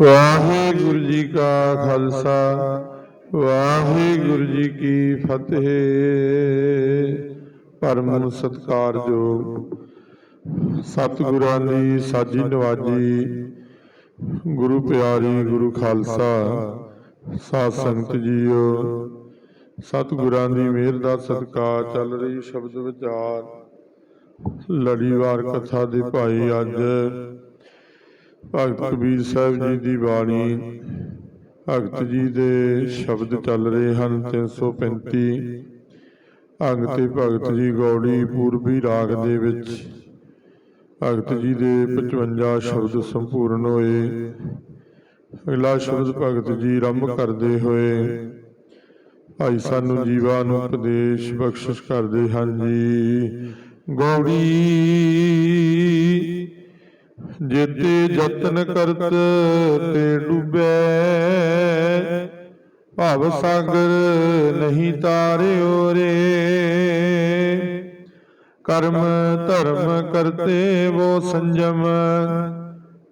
ਵਾਹਿਗੁਰੂ ਜੀ ਕਾ ਖਾਲਸਾ, ਵਾਹਿਗੁਰੂ ਜੀ ਕੀ ਫਤਿਹ। ਪਰਮ ਸਤਿਕਾਰਯੋਗ ਸਤਿਗੁਰਾਂ ਦੀ ਸਾਜੀ ਨਵਾਜੀ, ਗੁਰੂ ਪਿਆਰੀ ਗੁਰੂ ਖਾਲਸਾ, ਸਾਧ ਸੰਗਤ ਜੀਓ। ਸਤਿਗੁਰਾਂ ਦੀ ਮਿਹਰ ਦਾ ਸਦਕਾ ਚੱਲ ਰਹੀ ਸ਼ਬਦ ਵਿਚਾਰ। ਲੜੀਵਾਰ ਕਥਾ ਦੇ ਭਾਈ ਅੱਜ। ਭਗਤ ਕਬੀਰ ਸਾਹਿਬ ਜੀ ਦੀ ਬਾਣੀ। ਭਗਤ ਜੀ ਦੇ ਸ਼ਬਦ ਚੱਲ ਰਹੇ ਹਨ 335 ਅੰਗ ਤੇ ਭਗਤ ਜੀ ਗੌੜੀ ਪੂਰਬੀ ਰਾਗ ਦੇ ਵਿੱਚ। ਭਗਤ ਜੀ ਦੇ 55 ਸ਼ਬਦ ਸੰਪੂਰਨ ਹੋਏ। ਅਗਲਾ ਸ਼ਬਦ ਭਗਤ ਜੀ ਆਰੰਭ ਕਰਦੇ ਹੋਏ। ਭਾਈ ਸਾਨੂੰ ਜੀਵਾਂ ਨੂੰ ਉਪਦੇਸ਼ ਬਖਸ਼ਿਸ਼ ਕਰਦੇ ਹਨ ਜੀ। ਗੌੜੀ। ਜੇਤੇ ਯਤਨ ਕਰਤ ਤੇ ਡੁੱਬੈ। ਭਵ ਸਾਗਰ ਨਹੀਂ ਤਾਰਿਓ ਰੇ ਕਰਮ ਧਰਮ ਕਰਤੇ ਵੋ ਸੰਜਮ।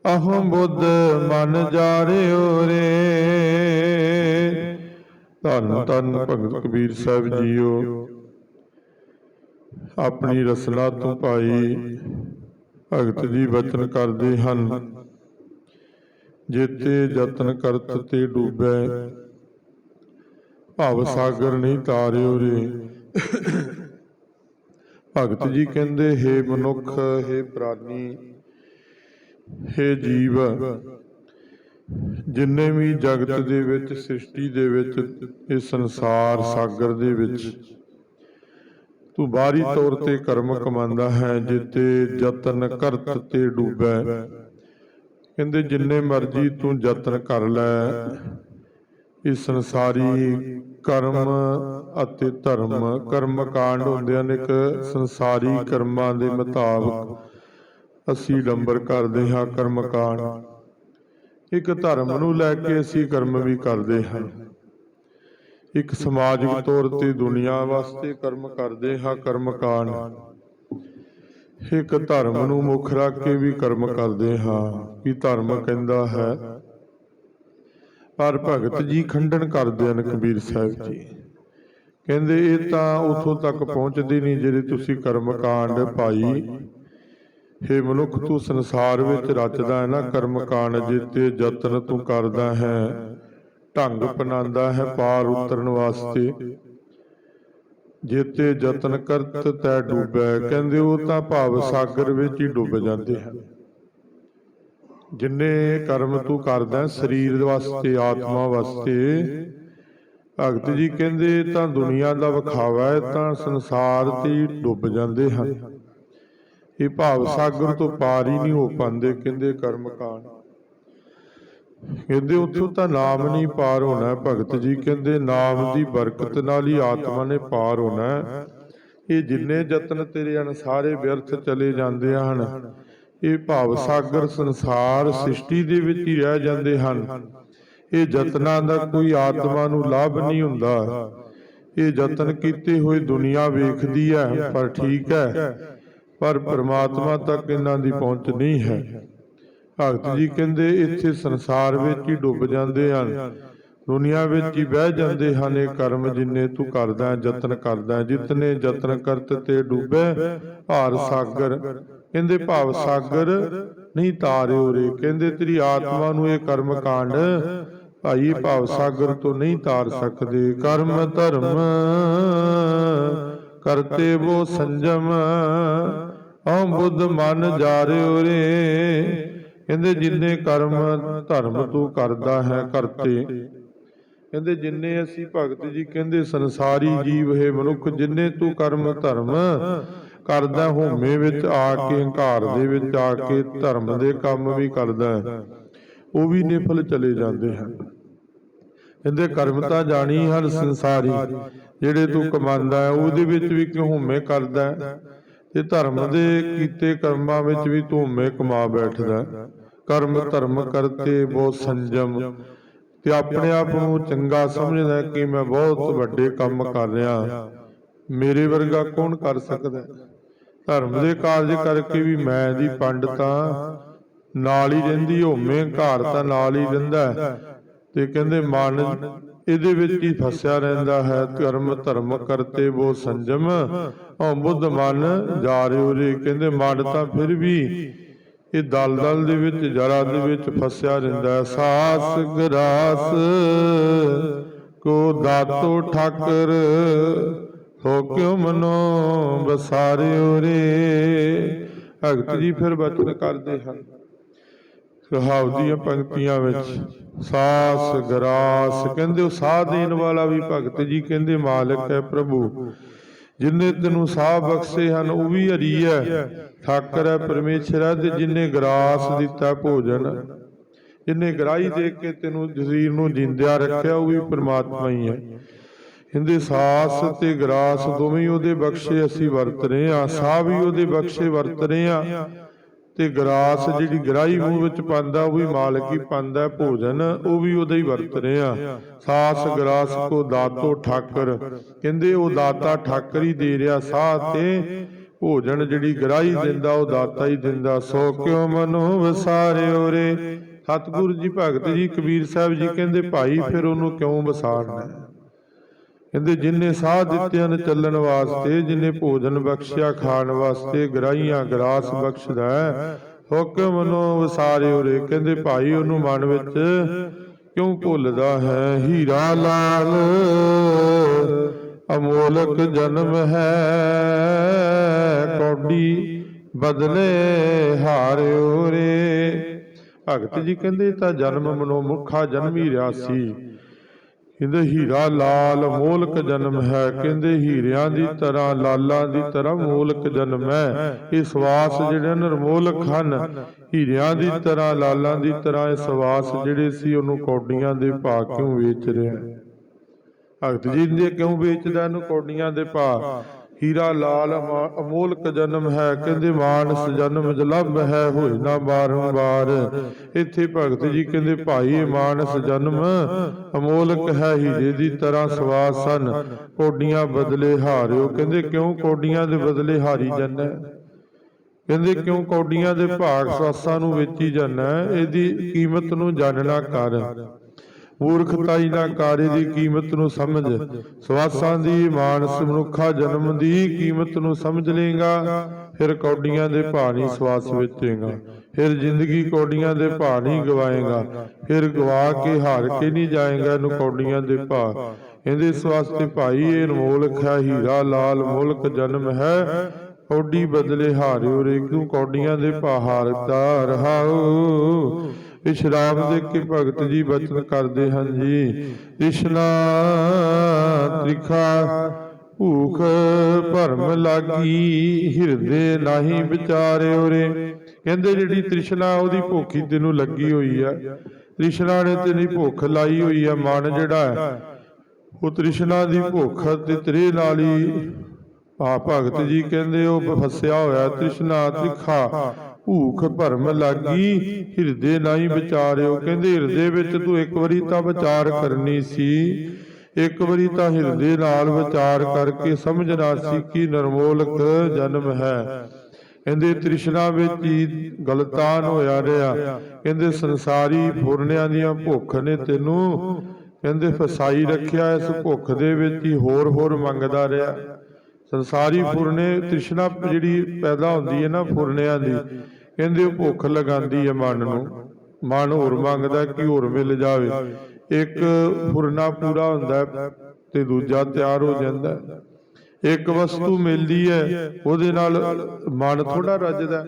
ਅਹੰ ਬੁੱਧ ਮਨ ਜਾਰਿਓ ਰੇ ਧੰਨ ਧੰਨ ਭਗਤ ਕਬੀਰ ਸਾਹਿਬ ਜੀਓ। ਆਪਣੀ ਰਸਲਾ ਤੋਂ ਪਾਈ। ਭਗਤ ਜੀ ਬਚਨ ਕਰਦੇ ਹਨ। ਜੇਤੇ ਯਤਨ ਕਰਤ ਤੇ ਡੂਬੈ। ਭਵ ਸਾਗਰ ਨਹੀਂ ਤਾਰਿਓ ਰੇ। ਭਗਤ ਜੀ ਕਹਿੰਦੇ, ਹੈ ਮਨੁੱਖ, ਹੈ ਪ੍ਰਾਨੀ, ਹੈ ਜੀਵ, ਜਿੰਨੇ ਵੀ ਜਗਤ ਦੇ ਵਿੱਚ, ਸ੍ਰਿਸ਼ਟੀ ਦੇ ਵਿੱਚ, ਇਹ ਸੰਸਾਰ ਸਾਗਰ ਦੇ ਵਿੱਚ ਤੂੰ ਬਾਹਰੀ ਤੌਰ ਤੇ ਕਰਮ ਕਮਾਉਂਦਾ ਹੈ ਜਿੱਤੇ ਯਤਨ ਕਰਤ ਤੇ ਡੂਬੈ। ਕਹਿੰਦੇ ਜਿੰਨੇ ਮਰਜ਼ੀ ਤੂੰ ਯਤਨ ਕਰ ਲੈ। ਇਹ ਸੰਸਾਰੀ ਕਰਮ ਅਤੇ ਧਰਮ ਕਰਮ ਕਾਂਡ ਹੁੰਦੇ ਹਨ ਇੱਕ ਸੰਸਾਰੀ ਕਰਮਾਂ ਦੇ ਮੁਤਾਬਕ ਅਸੀਂ ਲੰਬਰ ਕਰਦੇ ਹਾਂ ਕਰਮ ਕਾਂਡ। ਇੱਕ ਧਰਮ ਨੂੰ ਲੈ ਕੇ ਅਸੀਂ ਕਰਮ ਵੀ ਕਰਦੇ ਹਾਂ। ਇੱਕ ਸਮਾਜਿਕ ਤੌਰ ਤੇ ਦੁਨੀਆ ਵਾਸਤੇ ਕਰਮ ਕਰਦੇ ਹਾਂ ਕਰਮ ਕਾਂਡ। ਇੱਕ ਧਰਮ ਨੂੰ ਮੁੱਖ ਰੱਖ ਕੇ ਵੀ ਕਰਮ ਕਰਦੇ ਹਾਂ ਕਿ ਧਰਮ ਕਹਿੰਦਾ ਹੈ। ਪਰ ਭਗਤ ਜੀ ਖੰਡਨ ਕਰਦੇ ਹਨ ਕਬੀਰ ਸਾਹਿਬ ਜੀ। ਕਹਿੰਦੇ ਇਹ ਤਾਂ ਉਥੋਂ ਤੱਕ ਪਹੁੰਚਦੇ ਨਹੀਂ ਜਿਹੜੇ ਤੁਸੀਂ ਕਰਮ ਕਾਂਡ ਪਾਈ। ਹੇ ਮਨੁੱਖ ਤੂੰ ਸੰਸਾਰ ਵਿੱਚ ਰਚਦਾ ਹੈ ਨਾ ਕਰਮ ਕਾਂਡ ਜਿੱਤੇ ਯਤਨ ਤੂੰ ਕਰਦਾ ਹੈ। ਢੰਗ ਅਪਣਾਉਂਦਾ ਹੈ ਪਾਰ ਉਤਰਨ ਵਾਸਤੇ। ਜੇਤੇ ਯਤਨ ਕਰਤ ਤੈ ਡੁੱਬੈ ਕਹਿੰਦੇ ਉਹ ਤਾਂ ਭਾਵ ਸਾਗਰ ਵਿੱਚ ਹੀ ਡੁੱਬ ਜਾਂਦੇ ਹਨ। ਜਿੰਨੇ ਕਰਮ ਤੂੰ ਕਰਦਾ ਸਰੀਰ ਵਾਸਤੇ ਆਤਮਾ ਵਾਸਤੇ। ਭਗਤ ਜੀ ਕਹਿੰਦੇ ਤਾਂ ਦੁਨੀਆ ਦਾ ਵਿਖਾਵਾ ਹੈ ਤਾਂ ਸੰਸਾਰ ਤੇ ਡੁੱਬ ਜਾਂਦੇ ਹਨ। ਇਹ ਭਾਵ ਸਾਗਰ ਤੋਂ ਪਾਰ ਹੀ ਨਹੀਂ ਹੋ ਪਾਉਂਦੇ ਕਹਿੰਦੇ ਕਰਮ ਕਾਂਡ। ਕਹਿੰਦੇ ਉੱਥੋਂ ਤਾਂ ਨਾਮ ਨਹੀਂ ਪਾਰ ਹੋਣਾ, ਭਗਤ ਜੀ ਕਹਿੰਦੇ ਨਾਮ ਦੀ ਬਰਕਤ ਨਾਲ ਹੀ ਆਤਮਾ ਨੇ ਪਾਰ ਹੋਣਾ। ਇਹ ਜਿੰਨੇ ਯਤਨ ਤੇਰੇ ਹਨ, ਸਾਰੇ ਵਿਅਰਥ ਚਲੇ ਜਾਂਦੇ ਹਨ। ਇਹ ਭਾਵ ਸਾਗਰ ਸੰਸਾਰ ਸ੍ਰਿਸ਼ਟੀ ਦੇ ਵਿੱਚ ਹੀ ਰਹਿ ਜਾਂਦੇ ਹਨ। ਇਹ ਯਤਨਾਂ ਦਾ ਕੋਈ ਆਤਮਾ ਨੂੰ ਲਾਭ ਨਹੀਂ ਹੁੰਦਾ। ਇਹ ਯਤਨ ਕੀਤੇ ਹੋਏ ਦੁਨੀਆ ਵੇਖਦੀ ਹੈ, ਪਰ ਠੀਕ ਹੈ। ਪਰ ਪ੍ਰਮਾਤਮਾ ਤੱਕ ਇਹਨਾਂ ਦੀ ਪਹੁੰਚ ਨਹੀਂ ਹੈ। ਭਗਤ ਜੀ ਕਹਿੰਦੇ ਇੱਥੇ ਸੰਸਾਰ ਵਿੱਚ ਹੀ ਡੁੱਬ ਜਾਂਦੇ ਹਨ। ਦੁਨੀਆ ਵਿੱਚ ਹੀ ਬਹਿ ਜਾਂਦੇ ਹਨ। ਇਹ ਕਰਮ ਜਿੰਨੇ ਤੂੰ ਕਰਦਾ ਹੈ ਯਤਨ ਕਰਦਾ ਹੈ। ਜਿਤਨੇ ਯਤਨ ਕਰਤ ਤੇ ਡੁੱਬੇ ਭਾਰ ਸਾਗਰ। ਕਹਿੰਦੇ ਭਾਵ ਸਾਗਰ ਨਹੀਂ ਤਾਰਿਓ ਰੇ ਕਹਿੰਦੇ ਤੇਰੀ ਆਤਮਾ ਨੂੰ ਇਹ ਕਰਮ ਕਾਂਡ। ਭਾਈ ਭਾਵ ਸਾਗਰ ਤੋਂ ਨਹੀਂ ਤਾਰ ਸਕਦੇ। ਕਰਮ ਧਰਮ ਕਰਤੇ ਵੋ ਸੰਜਮ। ਹਉ ਬੁੱਧ ਮਨ ਜਾਰਿਓ ਰੇ ਕਹਿੰਦੇ ਜਿੰਨੇ ਕਰਮ ਧਰਮ ਤੂੰ ਕਰਦਾ ਹੈ ਕਰਤੇ। ਕਹਿੰਦੇ ਜਿੰਨੇ ਅਸੀਂ ਭਗਤ ਜੀ ਕਹਿੰਦੇ ਸੰਸਾਰੀ ਜੀਵ ਹੈ ਮਨੁੱਖ ਜਿੰਨੇ ਤੂੰ ਕਰਮ ਧਰਮ ਕਰਦਾ ਹੋਮੇ ਵਿੱਚ ਆ ਕੇ ਹੰਕਾਰ ਦੇ ਵਿੱਚ ਆ ਕੇ ਧਰਮ ਦੇ ਕੰਮ ਵੀ ਕਰਦਾ ਉਹ ਵੀ ਨਿਫਲ ਚਲੇ ਜਾਂਦੇ ਹਨ। ਕਹਿੰਦੇ ਕਰਮ ਤਾਂ ਜਾਣੀ ਹਨ ਸੰਸਾਰੀ। ਜਿਹੜੇ ਤੂੰ ਕਮਾਉਂਦਾ ਉਹਦੇ ਵਿੱਚ ਵੀ ਕਿਉਂ ਹੋਮੇ ਕਰਦਾ ਤੇ ਧਰਮ ਦੇ ਕੀਤੇ ਕਰਮਾਂ ਵਿੱਚ ਵੀ ਤੂੰ ਕਮਾ ਬੈਠਦਾ ਕਰਮ ਧਰਮ ਕਰਤੇ ਬਹੁਤ ਸੰਜਮ ਤੇ ਆਪਣੇ ਆਪ ਨੂੰ ਚੰਗਾ ਸਮਝਦਾ ਕਿ ਮੈਂ ਬਹੁਤ ਵੱਡੇ ਕੰਮ ਕਰ ਰਿਹਾ ਮੇਰੇ ਵਰਗਾ ਕੌਣ ਕਰ ਸਕਦਾ ਧਰਮ ਦੇ ਕਾਰਜ ਕਰਕੇ ਵੀ ਮੈਂ ਦੀ ਪੰਡਤਾਂ ਨਾਲ ਹੀ ਰਹਿੰਦੀ ਹੋਵੇਂ ਘਰ ਤਾਂ ਨਾਲ ਹੀ ਰਹਿੰਦਾ ਤੇ ਕਹਿੰਦੇ ਮਨ ਇਹਦੇ ਵਿੱਚ ਹੀ ਫਸਿਆ ਰਹਿੰਦਾ ਹੈ। ਧਰਮ ਧਰਮ ਕਰਤੇ ਬੋ ਸੰਜਮ। ਔ ਬੁੱਧ ਮਨ ਜਾ ਰਿਓ ਰੇ। ਕਹਿੰਦੇ ਮਨ ਤਾਂ ਫਿਰ ਵੀ ਇਹ ਦਲਦਲ ਦੇ ਵਿੱਚ ਜਰਾ ਦੇ ਵਿੱਚ ਫਸਿਆ ਰਹਿੰਦਾ ਹੈ। ਸਾਸ ਗਰਾਸ ਕੋ ਦਾਤੋ ਠਾਕਰ, ਹੋ ਕਿਉ ਮਨੋ ਬਸਾਰਿਓ ਰੇ। ਭਗਤ ਜੀ ਫਿਰ ਬਚਨ ਕਰਦੇ ਹਨ। ਸੁਹਾਵ ਦੀਆਂ ਪੰਕਤੀਆਂ ਵਿੱਚ। ਸਾਸ ਗਰਾਸ ਕਹਿੰਦੇ ਉਹ ਸਾਹ ਦੇਣ ਵਾਲਾ ਵੀ ਭਗਤ ਜੀ ਕਹਿੰਦੇ ਮਾਲਕ ਹੈ ਪ੍ਰਭੂ। ਜਿਨੇ ਤੈਨੂੰ ਸਾਹ ਬਖਸ਼ੇ ਹਨ ਉਹ ਵੀ ਹਰੀ ਹੈ ਠਾਕਰ ਹੈ ਪਰਮੇਸ਼ਰ ਹੈ ਤੇ ਜਿਨੇ ਗਰਾਸ ਦਿੱਤਾ ਭੋਜਨ। ਜਿਨੇ ਗਰਾਈ ਦੇ ਕੇ ਤੈਨੂੰ ਜਜ਼ੀਰ ਨੂੰ ਜਿੰਦਿਆ ਰੱਖਿਆ ਉਹ ਵੀ ਪ੍ਰਮਾਤਮਾ ਹੀ ਹੈ। ਕਹਿੰਦੇ ਸਾਸ ਤੇ ਗਰਾਸ ਦੋਵੇਂ ਉਹਦੇ ਬਖਸ਼ੇ ਅਸੀਂ ਵਰਤ ਰਹੇ ਆ ਸਾਹ ਵੀ ਉਹਦੇ ਬਖਸ਼ੇ ਵਰਤ ਰਹੇ ਆ ਤੇ ਗਰਾਸ ਜਿਹੜੀ ਗਰਾਈ ਮੂੰਹ ਵਿੱਚ ਪਾਉਂਦਾ ਉਹ ਵੀ ਮਾਲਕ ਹੀ ਪਾਉਂਦਾ ਭੋਜਨ ਉਹ ਵੀ ਉਹਦਾ ਹੀ ਵਰਤ ਰਹੇ ਸਾਸ ਗਰਾਸ ਕੋ ਦਾਤੋ ਠਾਕਰ। ਕਹਿੰਦੇ ਉਹ ਦਾਤਾ ਠਾਕਰ ਹੀ ਦੇ ਰਿਹਾ ਸਾਹ ਤੇ ਭੋਜਨ ਜਿਹੜੀ ਗਰਾਈ ਦਿੰਦਾ ਉਹ ਦਾਤਾ ਹੀ ਦਿੰਦਾ। ਸੋ ਕਿਉ ਮਨੋ ਵਸਾਰਿਓ ਰੇ? ਸਤਿਗੁਰੂ ਜੀ ਭਗਤ ਜੀ ਕਬੀਰ ਸਾਹਿਬ ਜੀ ਕਹਿੰਦੇ ਭਾਈ ਫਿਰ ਉਹਨੂੰ ਕਿਉਂ ਵਸਾਰਨਾ? ਕਹਿੰਦੇ ਜਿਨਨੇ ਸਾਹ ਦਿੱਤੇ ਹਨ ਚੱਲਣ ਵਾਸਤੇ ਜਿਨਨੇ ਭੋਜਨ ਬਖਸ਼ਿਆ ਖਾਣ ਵਾਸਤੇ ਗਰਾਈਆਂ ਗਰਾਸ ਬਖਸ਼ਦਾ ਹੈ। ਹੁਕਮ ਨੂੰ ਵਸਾਰਿਓ ਰੇ ਕਹਿੰਦੇ ਭਾਈ ਉਹਨੂੰ ਮਨ ਵਿੱਚ ਕਿਉਂ ਭੁੱਲਦਾ ਹੈ? ਹੀਰਾ ਲਾਲ ਅਮੋਲਕ ਜਨਮ ਹੈ। ਕੌਡੀ ਬਦਲੇ ਹਾਰਿਓ ਰੇ ਭਗਤ ਜੀ ਕਹਿੰਦੇ ਤਾਂ ਜਨਮ ਮਨੋ ਮੁਖਾ ਜਨਮੀ ਰਿਆ ਸੀ ਕਹਿੰਦੇ, ਹੀਰਾ ਲਾਲ ਮੋਲਕ ਜਨਮ ਹੈ। ਕਹਿੰਦੇ, ਹੀਰਿਆਂ ਦੀ ਤਰ੍ਹਾਂ, ਲਾਲਾਂ ਦੀ ਤਰ੍ਹਾਂ ਮੋਲਕ ਜਨਮ ਹੈ। ਇਹ ਸਵਾਸ ਜਿਹੜੇ ਨਿਰਮੋਲਕ ਹਨ, ਹੀਰਿਆਂ ਦੀ ਤਰ੍ਹਾਂ, ਲਾਲਾਂ ਦੀ ਤਰ੍ਹਾਂ ਇਹ ਸਵਾਸ ਜਿਹੜੇ ਸੀ, ਉਹਨੂੰ ਕੌਡੀਆਂ ਦੇ ਭਾਅ ਕਿਉਂ ਵੇਚ ਰਿਹਾ ਭਗਤ ਜੀ ਨੇ ਕਿਉਂ ਵੇਚਦਾ ਇਹਨੂੰ ਕੌਡੀਆਂ ਦੇ ਭਾਅ? ਹੀਰਾ ਲਾਲ ਅਮੋਲਕ ਜਨਮ ਹੈ, ਕਹਿੰਦੇ ਮਾਨਸ ਜਨਮ ਜਲਬ ਹੈ, ਹੋਏ ਨਾ ਬਾਰੰਬਾਰ। ਇੱਥੇ ਭਗਤ ਜੀ ਕਹਿੰਦੇ, ਭਾਈ ਮਾਨਸ ਜਨਮ ਅਮੋਲਕ ਹੈ, ਹੀਰੇ ਦੀ ਤਰ੍ਹਾਂ ਸਵਾਸ ਸਨ ਕੋਡੀਆਂ ਬਦਲੇ ਹਾਰਿਓ। ਕਹਿੰਦੇ, ਕਿਉਂ ਕੋਡੀਆਂ ਦੇ ਬਦਲੇ ਹਾਰੀ ਜਾਂਦਾ ਕਹਿੰਦੇ, ਕਿਉਂ ਕੌਡੀਆਂ ਦੇ ਭਾਗ ਸਵਾਸਾਂ ਨੂੰ ਵੇਚੀ ਜਾਂਦਾ ਇਹਦੀ ਕੀਮਤ ਨੂੰ ਜਾਣਨਾ ਕਰ। ਮੂਰਖਤਾਈ ਨਾ ਕਾਰੇ ਦੀ ਕੀਮਤ ਨੂੰ ਸਮਝ। ਸਵਾਸਾਂ ਦੀ ਮਾਨਸ ਮਨੁੱਖਾ ਜਨਮ ਦੀ ਕੀਮਤ ਨੂੰ ਸਮਝ ਲੇਗਾ ਫਿਰ ਕੌਡੀਆਂ ਦੇ ਨਹੀਂ ਸਵਾਸ ਵੇਚੇਗਾ। ਫਿਰ ਜ਼ਿੰਦਗੀ ਕੌਡੀਆਂ ਦੇ ਨਹੀਂ ਗਵਾਏਗਾ। ਫਿਰ ਗਵਾ ਕੇ ਹਾਰ ਕੇ ਨਹੀਂ ਜਾਏਗਾ ਇਹਨੂੰ ਕੌਡੀਆਂ ਦੇ ਭਾਅ। ਇਹਦੇ ਇਸ ਵਾਸਤੇ ਭਾਈ ਇਹ ਅਨਮੋਲਕ ਹੈ ਹੀਰਾ ਲਾਲ ਮੁਲਕ ਜਨਮ ਹੈ। ਕੌਡੀ ਬਦਲੇ ਹਾਰਿਓ ਰੇ ਕਿਉਂ ਕੌਡੀਆਂ ਦੇ ਭਾਅ ਹਾਰਦਾ ਰਹਾਉ ਇਹ ਸ਼ਰਾਬ ਦੇ ਕੇ ਭਗਤ ਜੀ ਬਚਨ ਕਰਦੇ ਹਨ ਜੀ। ਇਸ਼ਨਾ ਤ੍ਰਿਖਾ ਭੂਖ ਭਰਮ ਲਾਗੀ ਹਿਰਦੇ ਨਹੀਂ ਵਿਚਾਰਿਓ ਰੇ ਕਹਿੰਦੇ ਜਿਹੜੀ ਤ੍ਰਿਸ਼ਨਾ ਉਹਦੀ ਭੁੱਖੀ ਤੈਨੂੰ ਲੱਗੀ ਹੋਈ ਆ। ਤ੍ਰਿਸ਼ਨਾ ਨੇ ਤੇਰੀ ਭੁੱਖ ਲਾਈ ਹੋਈ ਆ ਮਨ ਜਿਹੜਾ ਉਹ ਤ੍ਰਿਸ਼ਨਾ ਦੀ ਭੁੱਖ ਤੇ ਤ੍ਰੇ ਨਾਲ ਹੀ। ਆ ਭਗਤ ਜੀ ਕਹਿੰਦੇ ਉਹ ਫਸਿਆ ਹੋਇਆ ਤ੍ਰਿਸ਼ਨਾ ਤ੍ਰਿਖਾ। ਭੂਖ ਭਰਮ ਲਾਗੀ, ਹਿਰਦੇ ਨਹੀਂ ਵਿਚਾਰਿਓ, ਕਹਿੰਦੇ ਹਿਰਦੇ ਵਿੱਚ ਤੂੰ ਇੱਕ ਵਾਰੀ ਤਾਂ ਵਿਚਾਰ ਕਰਨੀ ਸੀ। ਇੱਕ ਵਾਰੀ ਤਾਂ ਹਿਰਦੇ ਨਾਲ ਵਿਚਾਰ ਕਰਕੇ ਸਮਝਣਾ ਸੀ ਕਿ ਨਰਮੋਲਕ ਜਨਮ ਹੈ। ਕਹਿੰਦੇ ਤ੍ਰਿਸ਼ਨਾ ਵਿੱਚ ਹੀ ਗਲਤਾਨ ਹੋਇਆ ਰਿਹਾ। ਕਹਿੰਦੇ ਸੰਸਾਰੀ ਫੁਰਨਿਆਂ ਦੀਆਂ ਭੁੱਖ ਨੇ ਤੈਨੂੰ, ਕਹਿੰਦੇ ਫਸਾਈ ਰੱਖਿਆ ਇਸ ਭੁੱਖ ਦੇ ਵਿੱਚ ਹੀ ਹੋਰ ਹੋਰ ਮੰਗਦਾ ਰਿਹਾ। ਸੰਸਾਰੀ ਫੁਰਨੇ ਤ੍ਰਿਸ਼ਨਾ ਜਿਹੜੀ ਪੈਦਾ ਹੁੰਦੀ ਹੈ ਨਾ ਫੁਰਨਿਆਂ ਦੀ ਕਹਿੰਦੇ ਉਹ ਭੁੱਖ ਲਗਾਉਂਦੀ ਹੈ ਮਨ ਨੂੰ। ਮਨ ਹੋਰ ਮੰਗਦਾ ਕਿ ਹੋਰ ਮਿਲ ਜਾਵੇ। ਇੱਕ ਫੁਰਨਾ ਪੂਰਾ ਹੁੰਦਾ ਤੇ ਦੂਜਾ ਤਿਆਰ ਹੋ ਜਾਂਦਾ। ਇੱਕ ਵਸਤੂ ਮਿਲਦੀ ਹੈ ਉਹਦੇ ਨਾਲ ਮਨ ਥੋੜਾ ਰੱਜਦਾ।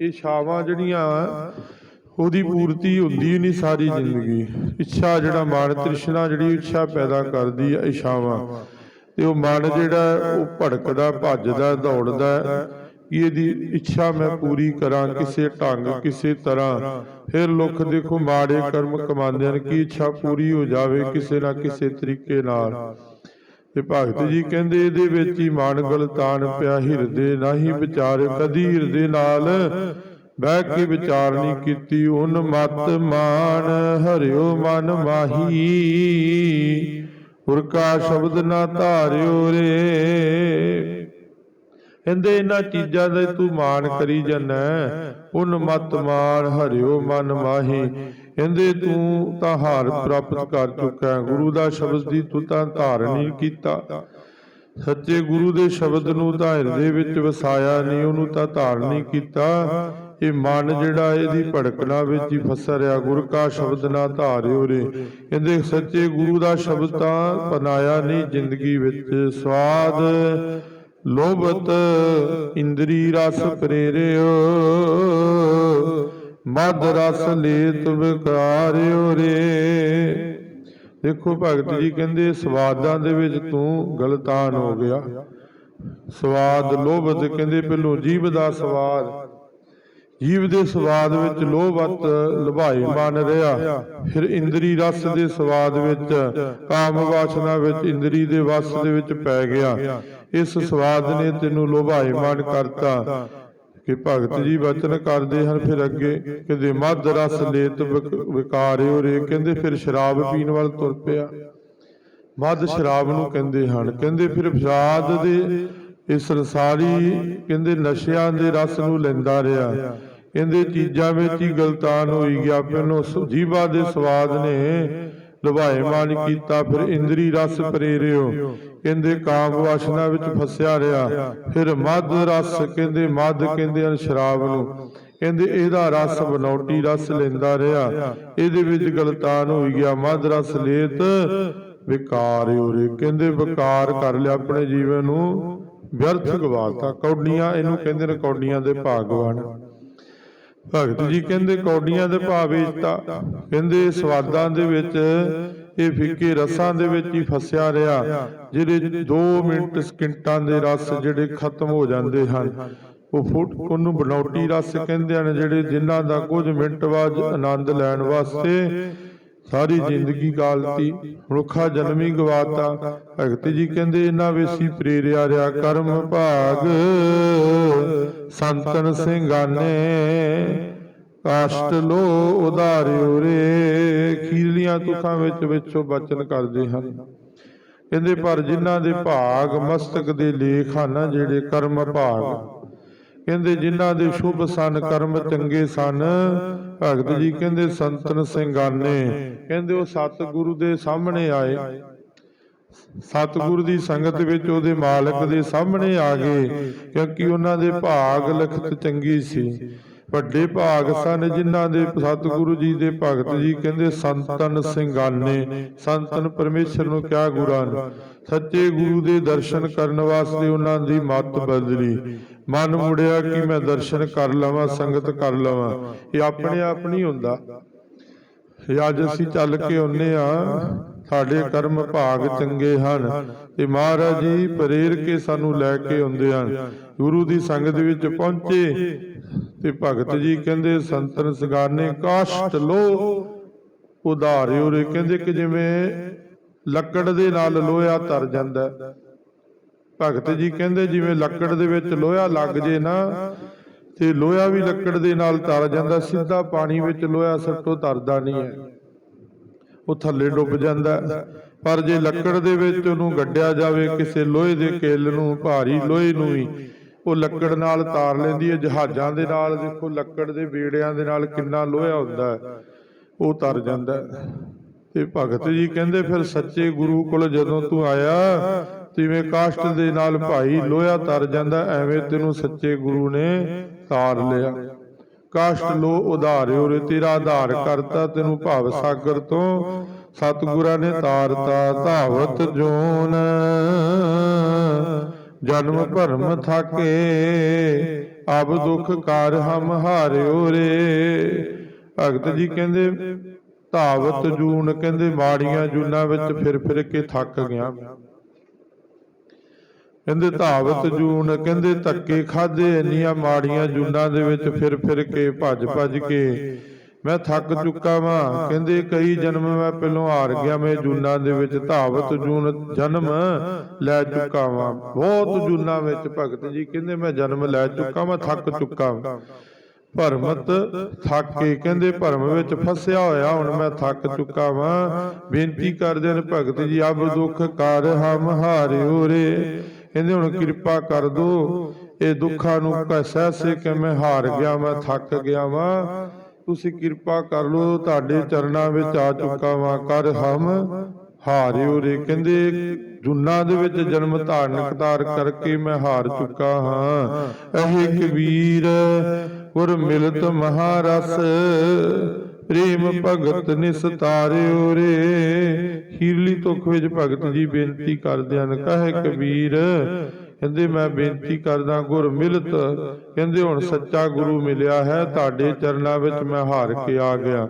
ਇਹ ਛਾਵਾਂ ਜਿਹੜੀਆਂ ਉਹਦੀ ਪੂਰਤੀ ਹੁੰਦੀ ਨਹੀਂ ਸਾਰੀ ਜ਼ਿੰਦਗੀ। ਇੱਛਾ ਜਿਹੜਾ ਮਨ ਤ੍ਰਿਸ਼ਨਾ ਜਿਹੜੀ ਇੱਛਾ ਪੈਦਾ ਕਰਦੀ ਹੈ ਇਛਾਵਾਂ ਤੇ ਉਹ ਮਨ ਜਿਹੜਾ ਉਹ ਭੜਕਦਾ ਭੱਜਦਾ ਦੌੜਦਾ ਇਹਦੀ ਇੱਛਾ ਮੈਂ ਪੂਰੀ ਕਰਾਂ ਕਿਸੇ ਢੰਗ ਕਿਸੇ ਤਰ੍ਹਾਂ। ਫਿਰ ਲੋਕ ਦੇਖੋ ਮਾੜੇ ਕਰਮ ਕਮਾਉਂਦੇ ਹਨ ਕਿ ਇੱਛਾ ਪੂਰੀ ਹੋ ਜਾਵੇ ਕਿਸੇ ਨਾ ਕਿਸੇ ਤਰੀਕੇ ਨਾਲ। ਤੇ ਭਗਤ ਜੀ ਕਹਿੰਦੇ ਇਹਦੇ ਵਿੱਚ ਹੀ ਮਨ ਗਲਤਾਨ ਪਿਆ ਹਿਰਦੇ ਨਹੀਂ ਵਿਚਾਰ ਕਦੀ ਹਿਰਦੇ ਨਾਲ ਬਹਿ ਕੇ ਵਿਚਾਰ ਨਹੀਂ ਕੀਤੀ ਉਨ ਮਤ ਮਾਨ ਹਰਿਓ ਮਨ ਮਾਹੀ। ਗੁਰ ਕਾ ਸ਼ਬਦ ਨਾ ਧਾਰਿਓ ਰੇ। ਕਹਿੰਦੇ ਇਹਨਾਂ ਚੀਜ਼ਾਂ ਦਾ ਤੂੰ ਮਾਣ ਕਰੀ ਜਾਣਾ ਉਨ ਮਤ ਮਾਨ ਹਰਿਓ ਮਨ ਮਾਹੀ। ਕਹਿੰਦੇ ਤੂੰ ਤਾਂ ਹਾਰ ਪ੍ਰਾਪਤ ਕਰ ਚੁੱਕਾ ਹੈ। ਗੁਰੂ ਦਾ ਸ਼ਬਦ ਦੀ ਤੂੰ ਤਾਂ ਧਾਰਨੀ ਕੀਤਾ। ਸੱਚੇ ਗੁਰੂ ਦੇ ਸ਼ਬਦ ਨੂੰ ਤਾਂ ਹਿਰਦੇ ਵਿੱਚ ਵਸਾਇਆ ਨਹੀਂ, ਉਹਨੂੰ ਤਾਂ ਧਾਰਨ ਨਹੀਂ ਕੀਤਾ। ਇਹ ਮਨ ਜਿਹੜਾ ਇਹਦੀ ਭੜਕਣਾ ਵਿੱਚ ਹੀ ਫਸਿਆ ਰਿਹਾ ਗੁਰ ਕਾ ਸ਼ਬਦ ਨਾ ਧਾਰਿਓ ਰੇ। ਕਹਿੰਦੇ ਸੱਚੇ ਗੁਰੂ ਦਾ ਸ਼ਬਦ ਤਾਂ ਬਨਾਇਆ ਨਹੀਂ ਜ਼ਿੰਦਗੀ ਵਿੱਚ। ਸਵਾਦ ਲੋਭਤ ਇੰਦਰੀ ਰਸ ਪ੍ਰੇਰਿਓ। ਮਦ ਰਸ ਲੇਤ ਵਿਕਾਰਿਓ ਰੇ। ਦੇਖੋ ਭਗਤ ਜੀ ਕਹਿੰਦੇ ਸਵਾਦਾਂ ਦੇ ਵਿੱਚ ਤੂੰ ਗਲਤਾਨ ਹੋ ਗਿਆ। ਸਵਾਦ ਲੋਭਤ ਕਹਿੰਦੇ ਪਹਿਲੋਂ ਜੀਵ ਦਾ ਸਵਾਦ। ਜੀਵ ਦੇ ਸਵਾਦ ਵਿੱਚ ਲੋਭਤ ਲੁਭਾਈ ਮਨ ਰਿਹਾ। ਫਿਰ ਇੰਦਰੀ ਰਸ ਦੇ ਸਵਾਦ ਵਿੱਚ ਕਾਮ ਵਾਸਨਾ ਵਿੱਚ ਇੰਦਰੀ ਦੇ ਵਸ ਦੇ ਵਿੱਚ ਪੈ ਗਿਆ। ਇਸ ਸਵਾਦ ਨੇ ਤੈਨੂੰ ਲੋਭਾਈ ਮਨ ਕਰਤਾ। ਕਿ ਭਗਤ ਜੀ ਬਚਨ ਕਰਦੇ ਹਨ ਫਿਰ ਅੱਗੇ ਕਹਿੰਦੇ ਮਦ ਰਸ ਲੇਤ ਵਿਕ- ਵਿਕਾਰਿਓ ਰੇ ਕਹਿੰਦੇ ਫਿਰ ਸ਼ਰਾਬ ਪੀਣ ਵੱਲ ਤੁਰ ਪਿਆ। ਮਦ ਸ਼ਰਾਬ ਨੂੰ ਕਹਿੰਦੇ ਹਨ। ਕਹਿੰਦੇ ਫਿਰ ਫਸਾਦ ਦੇ ਇਸ ਸੰਸਾਰੀ ਕਹਿੰਦੇ ਨਸ਼ਿਆਂ ਦੇ ਰਸ ਨੂੰ ਲੈਂਦਾ ਰਿਹਾ। ਕਹਿੰਦੇ ਚੀਜ਼ਾਂ ਵਿੱਚ ਹੀ ਗਲਤਾਨ ਹੋਈ ਗਿਆ। ਪਹਿਲੋਂ ਸ- ਦੇ ਸਵਾਦ ਨੇ ਲੁਭਾਏ, ਮਾਨ ਕੀਤਾ, ਫਿਰ ਇੰਦਰੀ ਰਸ ਪ੍ਰੇਰਿਓ ਕਹਿੰਦੇ ਕਾਮ ਵਾਸਨਾ ਵਿੱਚ ਫਸਿਆ ਰਿਹਾ। ਫਿਰ ਮਦ ਰਸ ਕਹਿੰਦੇ ਮਦ ਕਹਿੰਦੇ ਹਨ ਸ਼ਰਾਬ ਨੂੰ। ਕਹਿੰਦੇ ਇਹਦਾ ਰਸ ਬਨੌਟੀ ਰਸ ਲੈਂਦਾ ਰਿਹਾ। ਇਹਦੇ ਵਿੱਚ ਗਲਤਾਨ ਹੋਈ ਗਿਆ। ਮਦ ਰਸ ਲੇਤ ਵਿਕਾਰ ਹੋਰੇ ਕਹਿੰਦੇ ਵਿਕਾਰ ਕਰ ਲਿਆ ਆਪਣੇ ਜੀਵਨ ਨੂੰ। ਵਿਅਰਥ ਗਵਾਤਾ ਕੌਡੀਆਂ, ਇਹਨੂੰ ਕਹਿੰਦੇ ਨੇ ਕੌਡੀਆਂ ਦੇ ਭਾਗਵਾਨ। ਭਗਤ ਜੀ ਕਹਿੰਦੇ ਕੌਡੀਆਂ ਦੇ ਭਾਅ ਵੇਚਤਾ ਕਹਿੰਦੇ ਸਵਾਦਾਂ ਦੇ ਵਿੱਚ ਇਹ ਫਿੱਕੇ ਰਸਾਂ ਦੇ ਵਿੱਚ ਹੀ ਫਸਿਆ ਰਿਹਾ ਜਿਹੜੇ 2 ਮਿੰਟ ਸਕਿੰਟਾਂ ਦੇ ਰਸ ਜਿਹੜੇ ਖਤਮ ਹੋ ਜਾਂਦੇ ਹਨ। ਉਹ ਫੁੱਟ ਉਹਨੂੰ ਬਨੌਟੀ ਰਸ ਕਹਿੰਦੇ ਹਨ, ਜਿਹੜੇ ਜਿਨ੍ਹਾਂ ਦਾ ਕੁਝ ਮਿੰਟ ਬਾਅਦ ਆਨੰਦ ਲੈਣ ਵਾਸਤੇ ਸਾਰੀ ਜ਼ਿੰਦਗੀ ਗਾਲਤੀ ਮਨੁੱਖਾ ਜਨਮੀ ਗਵਾਤਾ। ਭਗਤ ਜੀ ਕਹਿੰਦੇ ਇਹਨਾਂ ਹੀ ਪ੍ਰੇਰਿਆ ਰਿਹਾ ਕਰਮ ਭਾਗ। ਸੰਤਨ ਸਿੰਘਾਨੇ ਕਾਸ਼ਟ ਲੋ ਉਧਾਰਿਓ ਰੇ ਖੀਰਲੀਆਂ ਤੁਖਾਂ ਵਿੱਚ ਵਿੱਚੋਂ ਬਚਨ ਕਰਦੇ ਹਨ। ਕਹਿੰਦੇ ਪਰ ਜਿਨ੍ਹਾਂ ਦੇ ਭਾਗ ਮਸਤਕ ਦੇ ਲੇਖ ਹਨ ਜਿਹੜੇ ਕਰਮ ਭਾਗ ਕਹਿੰਦੇ ਜਿਨ੍ਹਾਂ ਦੇ ਸ਼ੁਭ ਸਨ ਕਰਮ ਚੰਗੇ ਸਨ। ਭਗਤ ਜੀ ਕਹਿੰਦੇ ਸੰਤਨ ਸਿੰਘਾਨੇ। ਕਹਿੰਦੇ ਉਹ ਸਤਿਗੁਰੂ ਦੇ ਸਾਹਮਣੇ ਆਏ। ਸਤਿਗੁਰੂ ਦੀ ਸੰਗਤ ਵਿੱਚ ਉਹਦੇ ਮਾਲਕ ਦੇ ਸਾਹਮਣੇ ਆ ਗਏ। ਕਿਉਂਕਿ ਉਹਨਾਂ ਦੇ ਭਾਗ ਲਿਖਤ ਚੰਗੀ ਸੀ। ਵੱਡੇ ਭਾਗ ਸਨ ਜਿਨ੍ਹਾਂ ਦੇ ਸਤਿਗੁਰੂ ਜੀ ਦੇ ਭਗਤ ਜੀ। ਕਹਿੰਦੇ ਸੰਤਨ ਸਿੰਘਾਨੇ। ਸੰਤਨ ਪਰਮੇਸ਼ਰ ਨੂੰ ਕਿਹਾ ਗੁਰਾਂ ਸੱਚੇ ਗੁਰੂ ਦੇ ਦਰਸ਼ਨ ਕਰਨ ਵਾਸਤੇ ਉਹਨਾਂ ਦੀ ਮੱਤ ਬਦਲੀ। ਮਨ ਮੁੜਿਆ ਕਿ ਮੈਂ ਦਰਸ਼ਨ ਕਰ ਲਵਾਂ ਸੰਗਤ ਕਰ ਲਵਾਂ। ਇਹ ਆਪਣੇ ਆਪ ਨਹੀਂ ਹੁੰਦਾ। ਇਹ ਅੱਜ ਅਸੀਂ ਚੱਲ ਕੇ ਆਉਨੇ ਆ ਸਾਡੇ ਕਰਮ ਭਾਗ ਚੰਗੇ ਹਨ। ਤੇ ਮਹਾਰਾਜ ਜੀ ਪ੍ਰੇਰ ਕੇ ਸਾਨੂੰ ਲੈ ਕੇ ਆਉਂਦੇ ਹਨ। ਗੁਰੂ ਦੀ ਸੰਗਤ ਵਿੱਚ ਪਹੁੰਚੇ। ਤੇ ਭਗਤ ਜੀ ਕਹਿੰਦੇ ਸੰਤਨ ਸਗਾਨੇ ਕਾਸ਼ਟ ਲੋ। ਉਧਾਰਿਓ ਰੇ। ਕਹਿੰਦੇ ਕਿ ਜਿਵੇਂ ਲੱਕੜ ਦੇ ਨਾਲ ਲੋਹਾ ਤਰ ਜਾਂਦਾ। ਹੈ। ਭਗਤ ਜੀ ਕਹਿੰਦੇ ਜਿਵੇਂ ਲੱਕੜ ਦੇ ਵਿੱਚ ਲੋਹਾ ਲੱਗ ਜੇ ਨਾ ਤੇ ਲੋਹਾ ਵੀ ਲੱਕੜ ਦੇ ਨਾਲ ਤਰ ਜਾਂਦਾ ਸਿੱਧਾ ਪਾਣੀ ਵਿੱਚ ਲੋਹਾ ਸੱਟੋ ਤਰਦਾ ਨਹੀਂ ਹੈ। ਉਹ ਥੱਲੇ ਡੁੱਬ ਜਾਂਦਾ। ਹੈ। ਪਰ ਜੇ ਲੱਕੜ ਦੇ ਵਿੱਚ ਉਹਨੂੰ ਗੱਡਿਆ ਜਾਵੇ ਕਿਸੇ ਲੋਹੇ ਦੇ ਕੇਲ ਨੂੰ ਭਾਰੀ ਲੋਹੇ ਨੂੰ ਵੀ ਉਹ ਲੱਕੜ ਨਾਲ ਤਾਰ ਲੈਂਦੀ ਹੈ। ਜਹਾਜ਼ਾਂ ਦੇ ਨਾਲ ਦੇਖੋ ਲੱਕੜ ਦੇ ਬੇੜਿਆਂ ਦੇ ਨਾਲ ਕਿੰਨਾ ਲੋਹਾ ਹੁੰਦਾ। ਹੈ ਉਹ ਤਰ ਜਾਂਦਾ। ਹੈ। ਤੇ ਭਗਤ ਜੀ ਕਹਿੰਦੇ ਫਿਰ ਸੱਚੇ ਗੁਰੂ ਕੋਲ ਜਦੋਂ ਤੂੰ ਆਇਆ ਤਿਵੇਂ ਕਾਸ਼ਟ ਦੇ ਨਾਲ ਭਾਈ ਲੋਹਾ ਤਰ ਜਾਂਦਾ, ਐਵੇਂ ਤੈਨੂੰ ਸੱਚੇ ਗੁਰੂ ਨੇ ਤਾਰ ਲਿਆ। ਕਾਸ਼ਟ ਲੋ ਉਧਾਰਿਓ ਰੇ, ਤੇਰਾ ਆਧਾਰ ਕਰਤਾ ਤੈਨੂੰ ਭਾਵ ਸਾਗਰ ਤੋਂ। ਸਤਿਗੁਰਾਂ ਨੇ ਤਾਰਤਾ, ਧਾਵਤ ਜੋਨ। ਜਨਮ ਭਰਮ ਥਾਕੇ, ਅਬ ਦੁਖ ਕਾਰ ਹਮ ਹਾਰਿਓ ਰੇ। ਭਗਤ ਜੀ ਕਹਿੰਦੇ, ਧਾਵਤ ਜੂਨ, ਕਹਿੰਦੇ ਮਾੜੀਆਂ ਜੂਨਾਂ ਵਿੱਚ ਫਿਰ ਫਿਰ ਕੇ ਥੱਕ ਗਿਆ ਕਹਿੰਦੇ ਧਾਵਤ ਜੂਨ ਕਹਿੰਦੇ ਧੱਕੇ ਖਾਦੇ ਇੰਨੀਆਂ ਮਾੜੀਆਂ ਜੂਨਾਂ ਦੇ ਵਿੱਚ ਫਿਰ ਫਿਰ ਕੇ ਭੱਜ ਭੱਜ ਕੇ ਮੈਂ ਥੱਕ ਚੁੱਕਾ ਵਾਂ। ਕਹਿੰਦੇ ਕਈ ਜਨਮ ਮੈਂ ਪਹਿਲੋਂ ਹਾਰ ਗਿਆ ਮੈਂ ਜੂਨਾਂ ਦੇ ਵਿੱਚ ਧਾਵਤ ਜੂਨ ਜਨਮ ਲੈ ਚੁੱਕਾ ਵਾਂ। ਬਹੁਤ ਜੂਨਾਂ ਵਿੱਚ ਭਗਤ ਜੀ। ਕਹਿੰਦੇ ਮੈਂ ਜਨਮ ਲੈ ਚੁੱਕਾ ਵਾਂ ਥੱਕ ਚੁੱਕਾ ਵਾਂ। ਭਰਮਤ ਥੱਕ ਕੇ ਕਹਿੰਦੇ ਭਰਮ ਵਿੱਚ ਫਸਿਆ ਹੋਇਆ ਹੁਣ ਮੈਂ ਥੱਕ ਚੁੱਕਾ ਵਾਂ। ਬੇਨਤੀ ਕਰਦੇ ਨੇ ਭਗਤ ਜੀ ਅਬ ਦੁੱਖ ਕਰ ਹਮ ਹਾਰਿਓ ਰੇ ਕਹਿੰਦੇ ਹੁਣ ਕਿਰਪਾ ਕਰ ਦੋ। ਇਹ ਦੁੱਖਾਂ ਨੂੰ ਕਹਿ ਸੇ ਕਿ ਮੈਂ ਹਾਰ ਗਿਆ ਮੈਂ ਥੱਕ ਗਿਆ ਵਾਂ। ਤੁਸੀਂ ਕਿਰਪਾ ਕਰ ਲੋ ਤੁਹਾਡੇ ਚਰਨਾਂ ਵਿੱਚ ਆ ਚੁੱਕਾ ਵਾਂ। ਕਰ ਹਮ ਹਾਰਿਓ ਰੇ। ਕਹਿੰਦੇ, ਜੁਨਾ ਦੇ ਵਿੱਚ ਜਨਮ ਧਾਰਨ ਕਤਾਰ ਕਰਕੇ ਮੈਂ ਹਾਰ ਚੁੱਕਾ ਹਾਂ। ਇਹ ਕਬੀਰ ਗੁਰ ਮਿਲਤ ਮਹਾਰਸ। ਪ੍ਰੇਮ ਭਗਤ ਨਿਸਤਾਰਿਓ ਰੇ। ਹੀਰਲੀ ਤੁਖ ਵਿੱਚ ਭਗਤ ਜੀ ਬੇਨਤੀ ਕਰਦੇ ਹਨ। ਕਹੇ ਕਬੀਰ ਕਹਿੰਦੇ ਮੈਂ ਬੇਨਤੀ ਕਰਦਾ ਗੁਰ ਮਿਲਤ ਕਹਿੰਦੇ ਹੁਣ ਸੱਚਾ ਗੁਰੂ ਮਿਲਿਆ ਹੈ ਤੁਹਾਡੇ ਚਰਨਾਂ ਵਿੱਚ ਮੈਂ ਹਾਰ ਕੇ ਆ ਗਿਆ।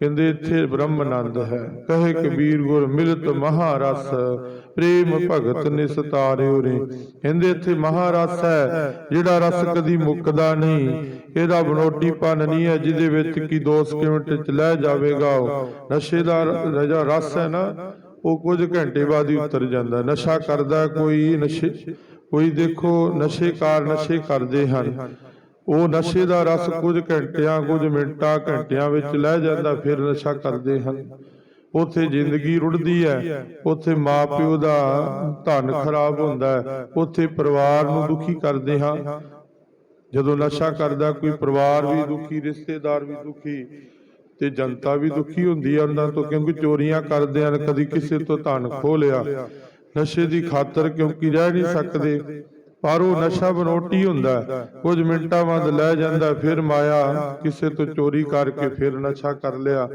ਕਹਿੰਦੇ ਇੱਥੇ ਬ੍ਰਹਮਨੰਦ ਹੈ। ਕਹੇ ਕਬੀਰ ਗੁਰ ਮਿਲਤ ਮਹਾਰਸ, ਪ੍ਰੇਮ ਭਗਤ ਨਿਸਤਾਰਿਓ ਰੇ ਕਹਿੰਦੇ ਇੱਥੇ ਮਹਾਰਸ ਹੈ, ਜਿਹੜਾ ਰਸ ਕਦੀ ਮੁੱਕਦਾ ਨਹੀਂ। ਇਹਦਾ ਬਨੋਟੀਪਨ ਨਹੀਂ ਹੈ, ਜਿਹਦੇ ਵਿੱਚ ਕੀ 2 ਸਕਿੰਟ ਚ ਲੈ ਜਾਵੇਗਾ ਨਸ਼ੇ ਦਾ ਰ- ਰਸ ਹੈ ਨਾ, ਉਹ ਕੁਝ ਘੰਟੇ ਬਾਅਦ ਹੀ ਉਤਰ ਜਾਂਦਾ। ਨਸ਼ਾ ਕਰਦਾ ਕੋਈ, ਨਸ਼ੇ, ਕੋਈ ਦੇਖੋ, ਨਸ਼ੇ ਕਾਰ ਨਸ਼ੇ ਕਰਦੇ ਹਨ। ਉਹ ਨਸ਼ੇ ਦਾ ਰਸ ਕੁਝ ਘੰਟਿਆਂ ਕੁਝ ਮਿੰਟਾਂ ਘੰਟਿਆਂ ਵਿੱਚ ਲੈ ਜਾਂਦਾ ਫਿਰ ਨਸ਼ਾ ਕਰਦੇ ਹਨ। ਉਥੇ ਜ਼ਿੰਦਗੀ ਰੁੜਦੀ ਹੈ। ਉਥੇ ਮਾਪਿਓ ਦਾ ਧਨ ਖਰਾਬ ਹੁੰਦਾ ਹੈ। ਉਥੇ ਪਰਿਵਾਰ ਨੂੰ ਦੁਖੀ ਕਰਦੇ ਹਾਂ। ਜਦੋਂ ਨਸ਼ਾ ਕਰਦਾ ਕੋਈ ਪਰਿਵਾਰ ਵੀ ਦੁਖੀ ਰਿਸ਼ਤੇਦਾਰ ਵੀ ਦੁਖੀ ਤੇ ਜਨਤਾ ਵੀ ਦੁਖੀ ਹੁੰਦੀ ਹੈ ਉਹਨਾਂ ਤੋਂ ਕਿਉਂਕਿ ਚੋਰੀਆਂ ਕਰਦੇ ਹਨ ਕਦੀ ਕਿਸੇ ਤੋਂ ਧਨ ਖੋਹ ਲਿਆ। ਨਸ਼ੇ ਦੀ ਖਾਤਰ ਕਿਉਂਕਿ ਰਹਿ ਨਹੀਂ ਸਕਦੇ। ਪਰ ਉਹ ਨਸ਼ਾ ਬਨੋਟੀ ਹੁੰਦਾ ਕੁਝ ਮਿੰਟਾਂ ਬਾਅਦ ਲੈ ਜਾਂਦਾ, ਫਿਰ ਮਾਇਆ ਕਿਸੇ ਤੋਂ ਚੋਰੀ ਕਰਕੇ ਫਿਰ ਨਸ਼ਾ ਕਰ ਲਿਆ।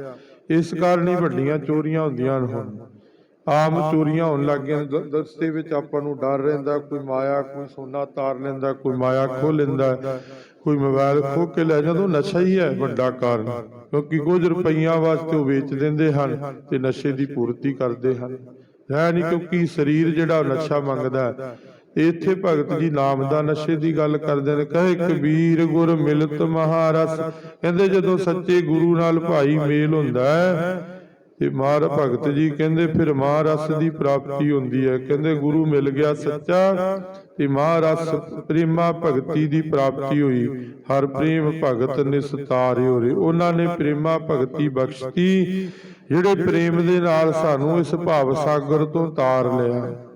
ਇਸ ਕਾਰਨ ਹੀ ਵੱਡੀਆਂ ਚੋਰੀਆਂ ਹੁੰਦੀਆਂ ਹਨ ਆਮ ਚੋਰੀਆਂ ਹੋਣ ਲੱਗ ਗਈਆਂ। ਦਸਤੇ ਵਿੱਚ ਆਪਾਂ ਨੂੰ ਡਰ ਰਹਿੰਦਾ, ਕੋਈ ਮਾਇਆ, ਕੋਈ ਸੋਨਾ ਤਾਰ ਲੈਂਦਾ, ਕੋਈ ਮਾਇਆ ਖੋਹ ਲੈਂਦਾ, ਕੋਈ ਮੋਬਾਈਲ ਖੋਹ ਕੇ ਲੈ ਜਾਂਦਾ। ਉਹ ਨਸ਼ਾ ਹੀ ਹੈ ਵੱਡਾ ਕਾਰਨ, ਕਿਉਂਕਿ ਕੁਝ ਰੁਪਈਆਂ ਵਾਸਤੇ ਉਹ ਵੇਚ ਦਿੰਦੇ ਹਨ ਤੇ ਨਸ਼ੇ ਦੀ ਪੂਰਤੀ ਕਰਦੇ ਹਨ। ਹੈ ਨਹੀਂ ਕਿਉਂਕਿ ਸਰੀਰ ਜਿਹੜਾ ਨਸ਼ਾ ਮੰਗਦਾ ਇੱਥੇ ਭਗਤ ਜੀ ਨਾਮ ਦਾ ਨਸ਼ੇ ਦੀ ਗੱਲ ਕਰਦੇ ਨੇ, ਕਹੇ ਕਬੀਰ ਗੁਰ ਮਿਲਤ ਮਹਾਰਸ। ਕਹਿੰਦੇ ਜਦੋਂ ਸੱਚੇ ਗੁਰੂ ਨਾਲ ਭਾਈ ਮੇਲ ਹੁੰਦਾ ਹੈ, ਤੇ ਮਾਰ, ਭਗਤ ਜੀ ਕਹਿੰਦੇ ਫਿਰ ਮਹਾਰਸ ਦੀ ਪ੍ਰਾਪਤੀ ਹੁੰਦੀ ਹੈ। ਕਹਿੰਦੇ ਗੁਰੂ ਮਿਲ ਗਿਆ ਸੱਚਾ, ਤੇ ਮਹਾਰਸ ਪ੍ਰੇਮਾ ਭਗਤੀ ਦੀ ਪ੍ਰਾਪਤੀ ਹੋਈ। ਹਰ ਪ੍ਰੇਮ ਭਗਤ ਨਿਸਤਾਰਿਓ ਰੇ। ਉਹਨਾਂ ਨੇ ਪ੍ਰੇਮਾ ਭਗਤੀ ਬਖਸ਼ਤੀ, ਜਿਹੜੇ ਪ੍ਰੇਮ ਦੇ ਨਾਲ ਸਾਨੂੰ ਇਸ ਭਾਵ ਸਾਗਰ ਤੋਂ ਤਾਰ ਲਿਆ।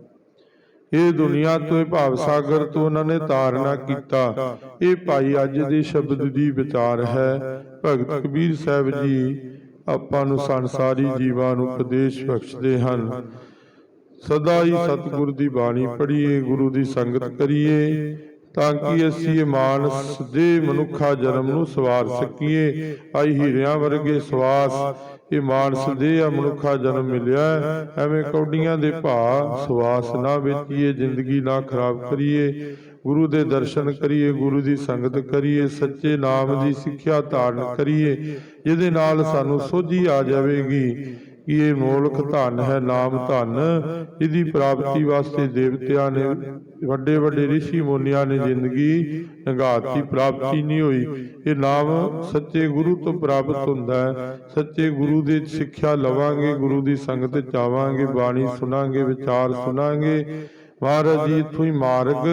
ਇਹ ਦੁਨੀਆ ਤੋਂ ਇਹ ਭਾਵ ਸਾਗਰ ਤੋਂ ਉਹਨਾਂ ਨੇ ਤਾਰਨਾ ਕੀਤਾ। ਇਹ ਭਾਈ ਅੱਜ ਦੇ ਸ਼ਬਦ ਦੀ ਵਿਚਾਰ ਹੈ। ਭਗਤ ਕਬੀਰ ਸਾਹਿਬ ਜੀ ਆਪਾਂ ਨੂੰ ਸੰਸਾਰੀ ਜੀਵਾਂ ਨੂੰ ਉਪਦੇਸ਼ ਬਖਸ਼ਦੇ ਹਨ। ਸਦਾ ਹੀ ਸਤਿਗੁਰ ਦੀ ਬਾਣੀ ਪੜ੍ਹੀਏ, ਗੁਰੂ ਦੀ ਸੰਗਤ ਕਰੀਏ। ਤਾਂ ਕਿ ਅਸੀਂ ਇਹ ਮਾਨਸ ਦੇ ਮਨੁੱਖਾ ਜਨਮ ਨੂੰ ਸਵਾਰ ਸਕੀਏ। ਆਈ ਹੀਰਿਆਂ ਵਰਗੇ ਸਵਾਸ, ਇਹ ਮਾਨਸ ਦੇ ਆ ਮਨੁੱਖਾ ਜਨਮ ਮਿਲਿਆ। ਐਵੇਂ ਕੌਡੀਆਂ ਦੇ ਭਾ ਸਵਾਸ ਨਾ ਵੇਚੀਏ, ਜ਼ਿੰਦਗੀ ਨਾ ਖਰਾਬ ਕਰੀਏ। ਗੁਰੂ ਦੇ ਦਰਸ਼ਨ ਕਰੀਏ, ਗੁਰੂ ਦੀ ਸੰਗਤ ਕਰੀਏ, ਸੱਚੇ ਨਾਮ ਦੀ ਸਿੱਖਿਆ ਧਾਰਨ ਕਰੀਏ। ਜਿਹਦੇ ਨਾਲ ਸਾਨੂੰ ਸੋਝੀ ਆ ਜਾਵੇਗੀ। ਇਹ ਮੋਲਕ ਧਨ ਹੈ, ਨਾਮ ਧਨ। ਇਹਦੀ ਪ੍ਰਾਪਤੀ ਵਾਸਤੇ ਦੇਵਤਿਆਂ ਨੇ ਵੱਡੇ ਵੱਡੇ ਰਿਸ਼ੀ ਮੁਨੀਆਂ ਨੇ ਜ਼ਿੰਦਗੀ ਨਿਗਾਤੀ ਪ੍ਰਾਪਤੀ ਨਹੀਂ ਹੋਈ। ਇਹ ਨਾਮ ਸੱਚੇ ਗੁਰੂ ਤੋਂ ਪ੍ਰਾਪਤ ਹੁੰਦਾ ਹੈ। ਸੱਚੇ ਗੁਰੂ ਦੇ ਸਿੱਖਿਆ ਲਵਾਂਗੇ, ਗੁਰੂ ਦੀ ਸੰਗਤ ਚ ਆਵਾਂਗੇ, ਬਾਣੀ ਸੁਣਾਂਗੇ, ਵਿਚਾਰ ਸੁਣਾਂਗੇ। ਮਹਾਰਾਜ ਜੀ ਇੱਥੋਂ ਹੀ ਮਾਰਗ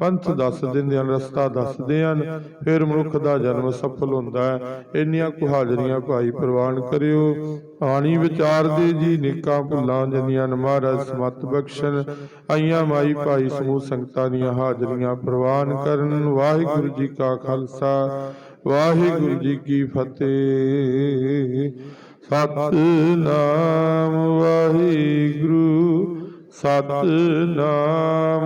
ਪੰਥ ਦੱਸ ਦਿੰਦੇ ਹਨ ਰਸਤਾ ਦੱਸਦੇ ਹਨ ਫਿਰ ਮਨੁੱਖ ਦਾ ਜਨਮ ਸਫਲ ਹੁੰਦਾ ਹੈ। ਇੰਨੀਆਂ ਕੁ ਹਾਜ਼ਰੀਆਂ ਭਾਈ ਪ੍ਰਵਾਨ ਕਰਿਓ। ਆਣੀ ਵਿਚਾਰ ਦੇ ਜੀ ਨਿੱਕਾ ਭੁੱਲਾਂ ਜਨੀਆਂ ਮਹਾਰਾਜ ਸਮਤ ਬਖਸ਼ਣ। ਆਈਆਂ ਮਾਈ ਭਾਈ ਸਮੂਹ ਸੰਗਤਾਂ ਦੀਆਂ ਹਾਜ਼ਰੀਆਂ ਪ੍ਰਵਾਨ ਕਰਨ। ਵਾਹਿਗੁਰੂ ਜੀ ਕਾ ਖਾਲਸਾ। ਵਾਹਿਗੁਰੂ ਜੀ ਕੀ ਫਤਿਹ। ਸਤਨਾਮ ਵਾਹਿਗੁਰੂ। ਸਤਨਾਮ